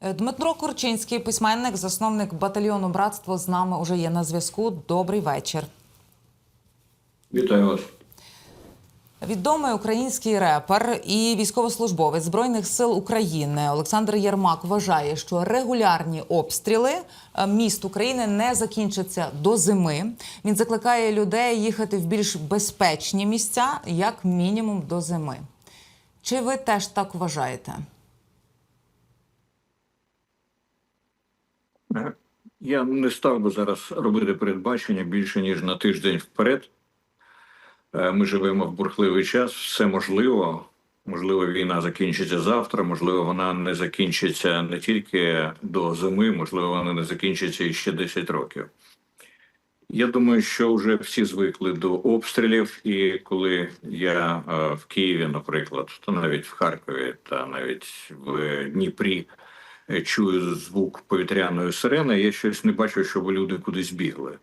Е, Дмитро Корчинський, письменник, засновник батальйону Братство з нами уже є на зв'язку. Добрий вечір. Вітаю вас. Відомий український репер і військовослужбовець збройних сил України Олександр Єрмак вважає, що регулярні обстріли е, міст України не закінчаться до зими. Він закликає людей їхати в більш безпечні місця, як мінімум до зими. Чи ви теж так вважаєте? Я не став би зараз робити передбачення більше ніж на тиждень вперед. Е, Ми живемо в бурхливий час, все можливо. Можливо, війна закінчиться завтра, можливо, вона не закінчиться не тільки до зими, можливо, вона не закінчиться ще 10 років. Я думаю, що вже всі звикли до обстрілів, і коли я е, в Києві, наприклад, то навіть в Харкові та навіть в Дніпрі е, чую звук повітряної сирени, я щось не бачу, щоб люди кудись бігли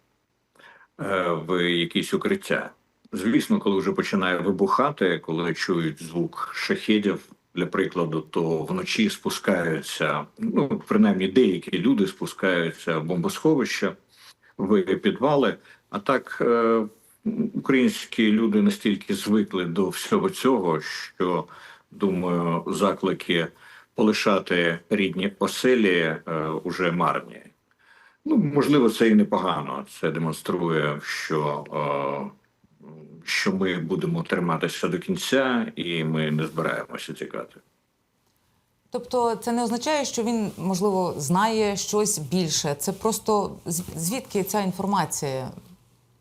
е, в якісь укриття. Звісно, коли вже починає вибухати, коли чують звук шахедів, для прикладу, то вночі спускаються, ну принаймні деякі люди спускаються в бомбосховища, в підвали. А так е, українські люди настільки звикли до всього цього, що думаю, заклики полишати рідні оселі е, уже марні. Ну, можливо, це і непогано. Це демонструє, що, е, що ми будемо триматися до кінця, і ми не збираємося тікати. Тобто це не означає, що він можливо знає щось більше. Це просто звідки ця інформація?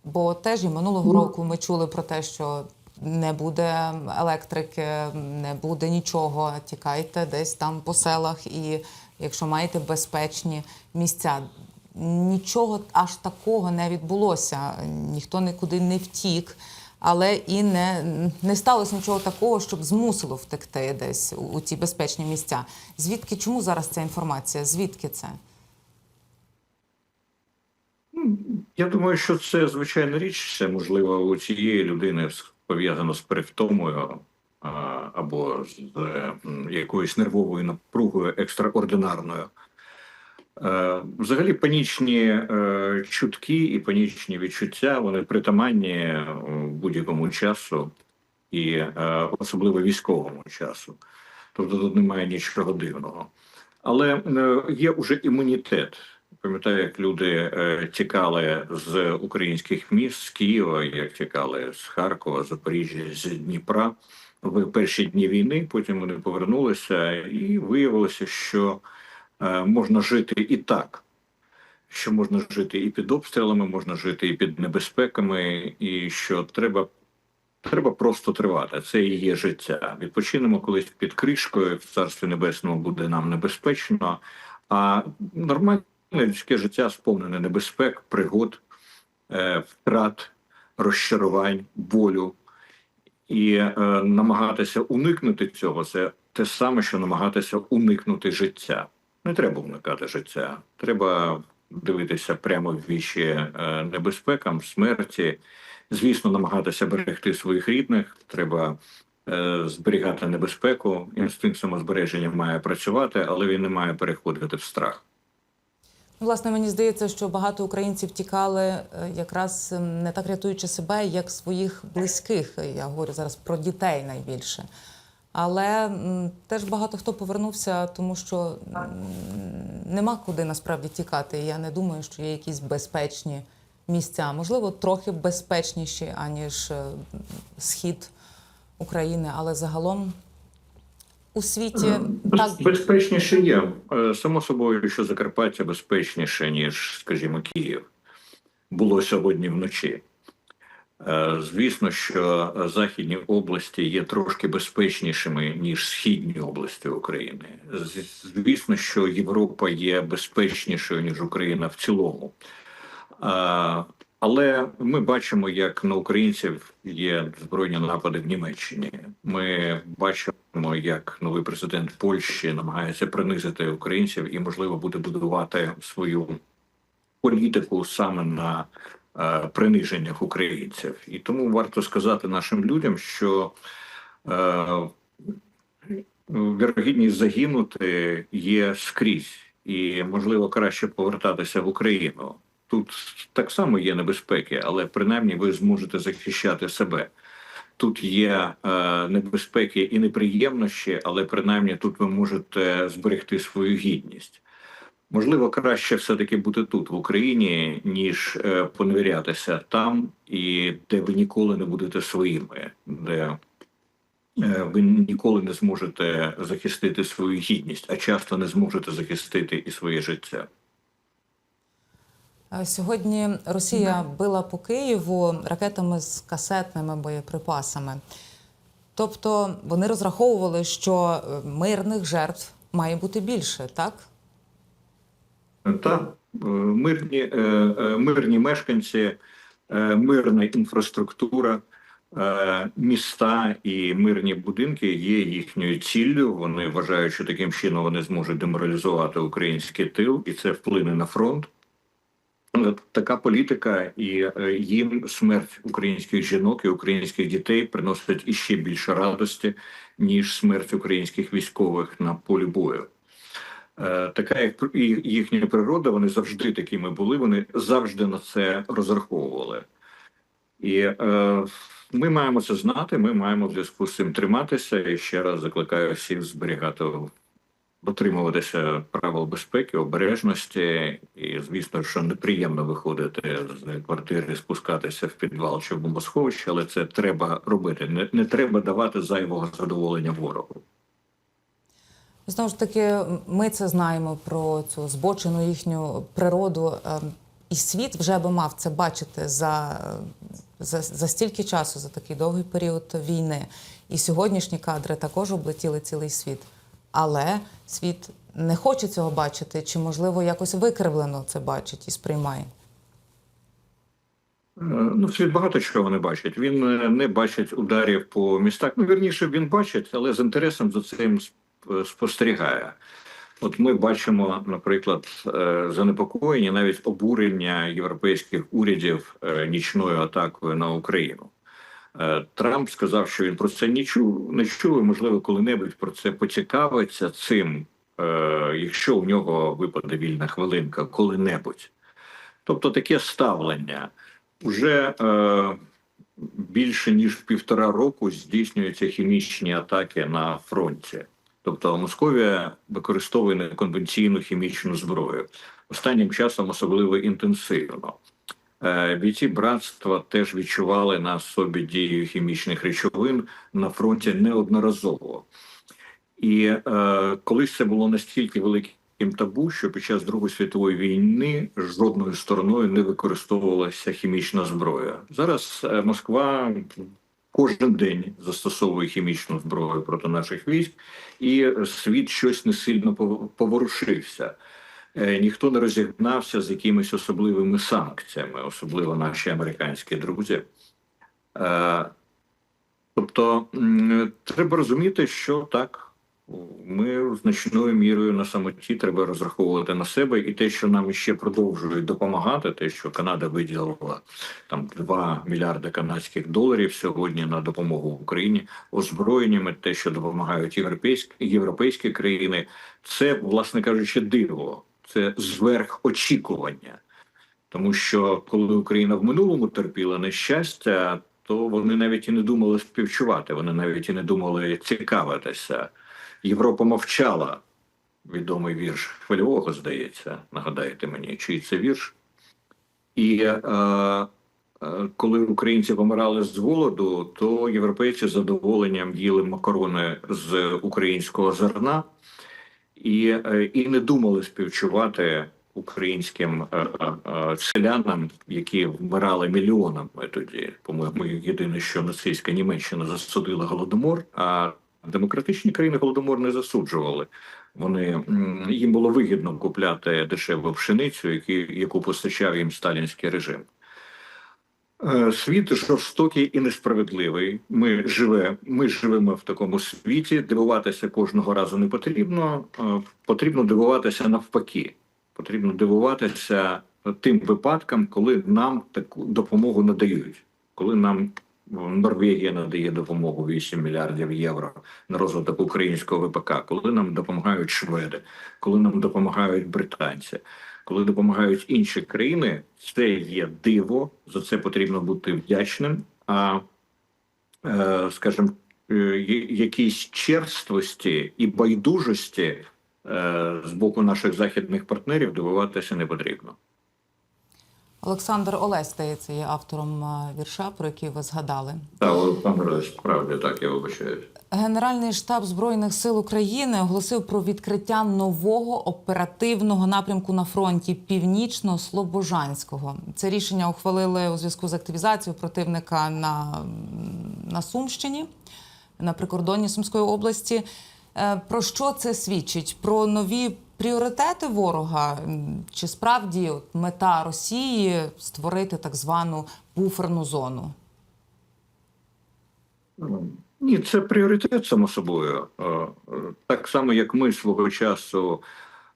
Бо теж і минулого року ми чули про те, що не буде електрики, не буде нічого. Тікайте десь там по селах, і якщо маєте безпечні місця. Нічого аж такого не відбулося. Ніхто нікуди не втік, але і не, не сталося нічого такого, щоб змусило втекти десь у, у ці безпечні місця. Звідки чому зараз ця інформація? Звідки це? Я думаю, що це звичайна річ. Це можливо у цієї людини пов'язано з перевтомою або з е, якоюсь нервовою напругою екстраординарною. Е, Взагалі, панічні е, чутки і панічні відчуття вони притаманні будь-якому часу, і особливо військовому часу. Тобто тут немає нічого дивного. Але є вже імунітет. Пам'ятаю, як люди е, тікали з українських міст з Києва, як тікали з Харкова, Запоріжжя, з Дніпра в перші дні війни. Потім вони повернулися, і виявилося, що е, можна жити і так. Що можна жити і під обстрілами, можна жити і під небезпеками, і що треба, треба просто тривати. Це і є життя. Відпочинемо колись під кришкою в царстві небесному буде нам небезпечно. А нормальне людське життя сповнене небезпек, пригод, е, втрат, розчарувань, болю. І е, намагатися уникнути цього це те саме, що намагатися уникнути життя. Не треба уникати життя. Треба дивитися прямо в вічі е, небезпекам, смерті. Звісно, намагатися берегти своїх рідних. Треба е, зберігати небезпеку. Інстинкт самозбереження має працювати, але він не має переходити в страх. Власне, мені здається, що багато українців тікали е, якраз ем, не так рятуючи себе, як своїх близьких. Я говорю зараз про дітей найбільше. Але теж багато хто повернувся, тому що нема куди насправді тікати. Я не думаю, що є якісь безпечні місця. Можливо, трохи безпечніші, аніж е, схід України, але загалом у світі так Безпечніше є. Е, Само собою, що Закарпаття безпечніше, ніж, скажімо, Київ. Було сьогодні вночі. Е, Звісно, що західні області є трошки безпечнішими, ніж східні області України. Звісно, що Європа є безпечнішою, ніж Україна в цілому. Е, Але ми бачимо, як на українців є збройні напади в Німеччині. Ми бачимо, як новий президент Польщі намагається принизити українців і, можливо, буде будувати свою політику саме на е, приниженнях українців. І тому варто сказати нашим людям, що е, вірогідність загинути є скрізь, і можливо краще повертатися в Україну. Тут так само є небезпеки, але принаймні ви зможете захищати себе. Тут є е, небезпеки і неприємності, але принаймні тут ви можете зберегти свою гідність. Можливо, краще все-таки бути тут, в Україні, ніж е, поневірятися там, і де ви ніколи не будете своїми, де е, ви ніколи не зможете захистити свою гідність, а часто не зможете захистити і своє життя. Е, Сьогодні Росія била по Києву ракетами з касетними боєприпасами. Тобто вони розраховували, що е, мирних жертв має бути більше, так? Так, е, мирні, мирні мешканці, мирна інфраструктура, міста і мирні будинки є їхньою ціллю. Вони вважають, що таким чином вони зможуть деморалізувати український тил, і це вплине на фронт. Така політика і е, їм смерть українських жінок і українських дітей приносить іще більше радості, ніж смерть українських військових на полі бою. Е, Така як їхня природа, вони завжди такими були, вони завжди на це розраховували. І е, ми маємо це знати, ми маємо в зв'язку з цим триматися. І ще раз закликаю всіх зберігати, дотримуватися правил безпеки, обережності. І, звісно, що неприємно виходити з квартири, спускатися в підвал чи в бомбосховище, але це треба робити. Не, не треба давати зайвого задоволення ворогу. Знову ж таки, ми це знаємо про цю збочену їхню природу. е, І світ вже би мав це бачити за, за, за стільки часу, за такий довгий період війни. І сьогоднішні кадри також облетіли цілий світ. Але світ не хоче цього бачити, чи, можливо, якось викривлено це бачить і сприймає. Е, Ну, світ багато чого не бачить. Він е, не бачить ударів по містах. Ну, вірніше, він бачить, але з інтересом за цим спостерігає. От ми бачимо, наприклад, е, занепокоєння, навіть обурення європейських урядів е, нічною атакою на Україну. Е, Трамп сказав, що він про це не чув, не чув, і, можливо, коли-небудь про це поцікавиться цим, е, якщо у нього випаде вільна хвилинка, коли-небудь. Тобто таке ставлення. Уже е, більше ніж півтора року здійснюються хімічні атаки на фронті. Тобто Московія використовує неконвенційну хімічну зброю. Останнім часом особливо інтенсивно. Е, Бійці братства теж відчували на собі дію хімічних речовин на фронті неодноразово. І е, колись це було настільки великим табу, що під час Другої світової війни жодною стороною не використовувалася хімічна зброя. Зараз е, Москва кожен день застосовує хімічну зброю проти наших військ, і світ щось не сильно поворушився. Е, Ніхто не розігнався з якимись особливими санкціями, особливо наші американські друзі. Е, Тобто треба розуміти, що так, ми значною мірою на самоті треба розраховувати на себе, і те, що нам ще продовжують допомагати, те, що Канада виділила там 2 мільярди канадських доларів сьогодні на допомогу Україні озброєннями, те, що допомагають європейські європейські країни, це, власне кажучи, диво, це зверх очікування. Тому що коли Україна в минулому терпіла нещастя, то вони навіть і не думали співчувати, вони навіть і не думали цікавитися. Європа мовчала. Відомий вірш хвильового, здається, нагадаєте мені, чий це вірш. І е, е, коли українці помирали з голоду, то європейці з задоволенням їли макарони з українського зерна і, е, і не думали співчувати українським е, е, селянам, які вмирали мільйонами тоді. По-моєму, єдине, що нацистська Німеччина засудила голодомор, а демократичні країни голодомор не засуджували. Вони їм було вигідно купляти дешеву пшеницю, яку постачав їм сталінський режим. Е, Світ жорстокий і несправедливий. Ми живе, ми живемо в такому світі. Дивуватися кожного разу не потрібно. Е, Потрібно дивуватися навпаки. Потрібно дивуватися тим випадкам, коли нам таку допомогу надають, коли нам Норвегія надає допомогу 8 мільярдів євро на розвиток українського ВПК, коли нам допомагають шведи, коли нам допомагають британці, коли допомагають інші країни, це є диво. За це потрібно бути вдячним. А е, скажімо, якісь черствості і байдужості е, з боку наших західних партнерів дивуватися не потрібно. Олександр Олесь, здається, є автором е, вірша, про який ви згадали. Та Олександр, справді так, я вибачаюсь. Генеральний штаб збройних сил України оголосив про відкриття нового оперативного напрямку на фронті північно-слобожанського. Це рішення ухвалили у зв'язку з активізацією противника на, на Сумщині, на прикордонні Сумської області. Е, Про що це свідчить? Про нові пріоритети ворога? Чи справді мета Росії створити так звану буферну зону? Ні, це пріоритет, само собою. Е, е, Так само, як ми свого часу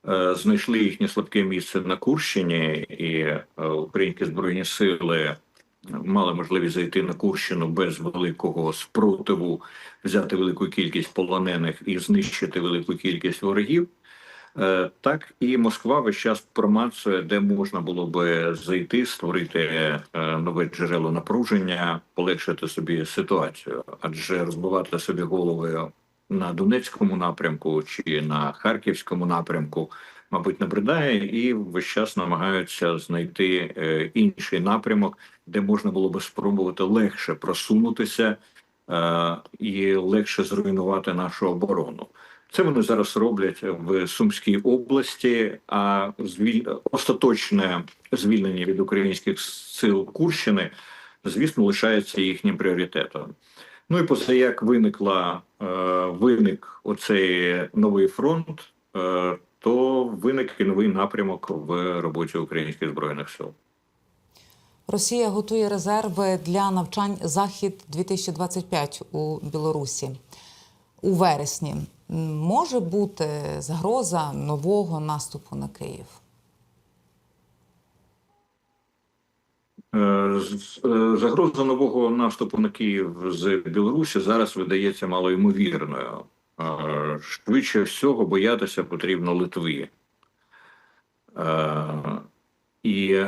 е, знайшли їхнє слабке місце на Курщині, і українські збройні сили мали можливість зайти на Курщину без великого спротиву, взяти велику кількість полонених і знищити велику кількість ворогів. Е, Так і Москва весь час промацує, де можна було би зайти, створити е, нове джерело напруження, полегшити собі ситуацію, адже розбивати собі голови на Донецькому напрямку чи на Харківському напрямку, мабуть, набридає, і весь час намагаються знайти е, інший напрямок, де можна було би спробувати легше просунутися і легше зруйнувати нашу оборону. Це вони зараз роблять в Сумській області. А звіль... остаточне звільнення від українських сил Курщини, звісно, лишається їхнім пріоритетом. Ну і поза як виникла е, виник оцей новий фронт, е, то виник і новий напрямок в роботі українських збройних сил. Росія готує резерви для навчань Захід 2025 у Білорусі у вересні. Може бути загроза нового наступу на Київ. Е, е, Загроза нового наступу на Київ з Білорусі зараз видається малоймовірною. Е, Швидше всього боятися потрібно Литви. І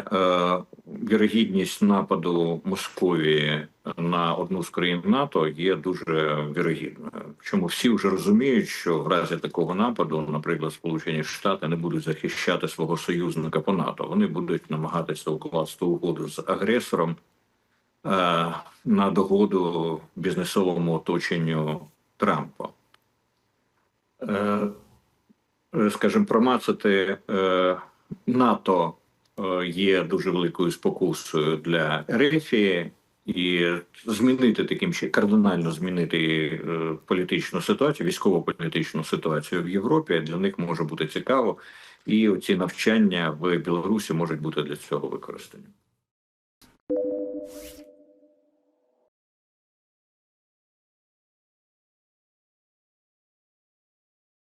вірогідність нападу Московії на одну з країн НАТО є дуже вірогідною. Чому всі вже розуміють, що в разі такого нападу, наприклад, Сполучені Штати не будуть захищати свого союзника по НАТО. Вони будуть намагатися укласти угоду з агресором е, на догоду бізнесовому оточенню Трампа. Е, скажімо, промацати е, НАТО е, є дуже великою спокусою для Ерефії, і змінити таким ще кардинально змінити е, політичну ситуацію, військово-політичну ситуацію в Європі для них може бути цікаво, і ці навчання в Білорусі можуть бути для цього використані.